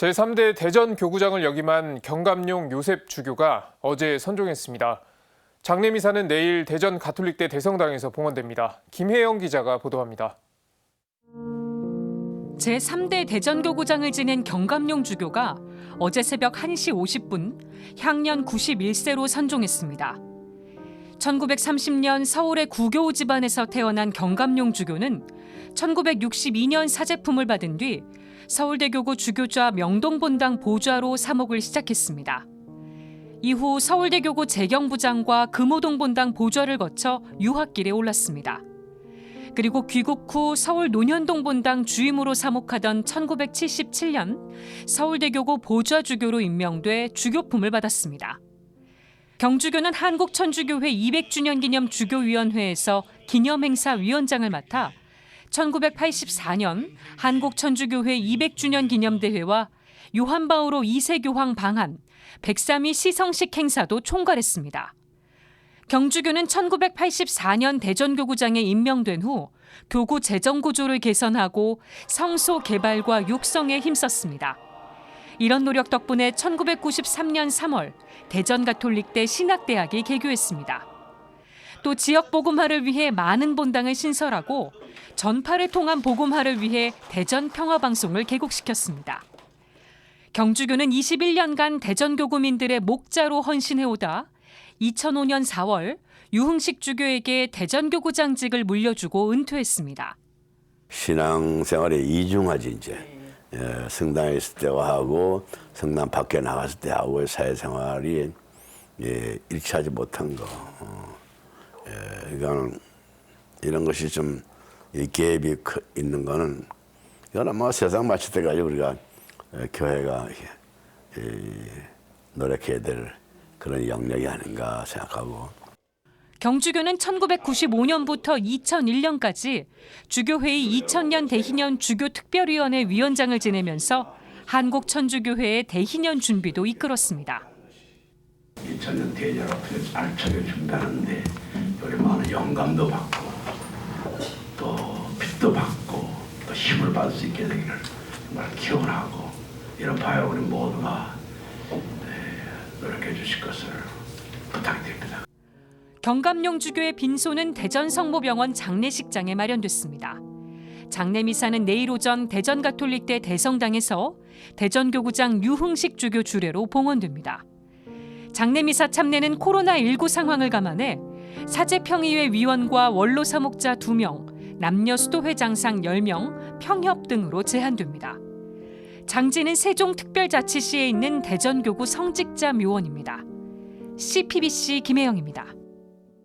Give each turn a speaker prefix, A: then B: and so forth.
A: 제3대 대전 교구장을 역임한 경감용 요셉 주교가 어제 선종했습니다. 장례미사는 내일 대전 가톨릭대 대성당에서 봉헌됩니다. 김혜영 기자가 보도합니다.
B: 제3대 대전교구장을 지낸 경감용 주교가 어제 새벽 1시 50분 향년 91세로 선종했습니다. 1930년 서울의 구교 집안에서 태어난 경감용 주교는 1962년 사제품을 받은 뒤 서울대교구 주교좌 명동본당 보좌로 사목을 시작했습니다. 이후 서울대교구 재경부장과 금호동본당 보좌를 거쳐 유학길에 올랐습니다. 그리고 귀국 후 서울 논현동 본당 주임으로 사목하던 1977년 서울대교구 보좌주교로 임명돼 주교품을 받았습니다. 경주교는 한국천주교회 200주년 기념 주교위원회에서 기념행사 위원장을 맡아 1984년 한국 천주교회 200주년 기념대회와 요한 바오로 2세 교황 방한, 103위 시성식 행사도 총괄했습니다. 경주교는 1984년 대전교구장에 임명된 후 교구 재정 구조를 개선하고 성소 개발과 육성에 힘썼습니다. 이런 노력 덕분에 1993년 3월 대전 가톨릭대 신학대학이 개교했습니다. 또 지역 복음화를 위해 많은 본당을 신설하고 전파를 통한 복음화를 위해 대전 평화방송을 개국시켰습니다. 경주교는 21년간 대전 교구민들의 목자로 헌신해오다 2005년 4월 유흥식 주교에게 대전교구장직을 물려주고 은퇴했습니다.
C: 신앙생활에 이중하지 이제 예, 성당에 있을 때와 하고 성당 밖에 나갔을 때 하고 사회생활이 예, 일치하지 못한 거. 어, 예, 이거는 이런 것이 좀 이 갭이 크- 있는 거는 이거는 뭐 세상 마칠 때까지 우리가 예, 교회가 예, 노력해야 될 그런 영역이 아닌가 생각하고
B: 경주교는 1995년부터 2001년까지 주교회의 2000년 대희년 주교특별위원회 위원장을 지내면서 한국천주교회의 대희년 준비도 이끌었습니다.
D: 2000년 대전 앞에 알차게 준비하는데 우리 많은 영감도 받고 또 빛도 받고 또 힘을 받을 수 있게 되기를 정말 기원하고 이런 바에 우리 모두가 네, 노력해 주실 것을 부탁드립니다.
B: 경감용 주교의 빈소는 대전 성모병원 장례식장에 마련됐습니다. 장례 미사는 내일 오전 대전 가톨릭대 대성당에서 대전교구장 유흥식 주교 주례로 봉헌됩니다. 장례 미사 참례는 코로나 19 상황을 감안해 사제평의회 위원과 원로 사목자 2명, 남녀 수도회 장상 10명, 평협 등으로 제한됩니다. 장지는 세종특별자치시에 있는 대전교구 성직자 묘원입니다. CPBC 김혜영입니다.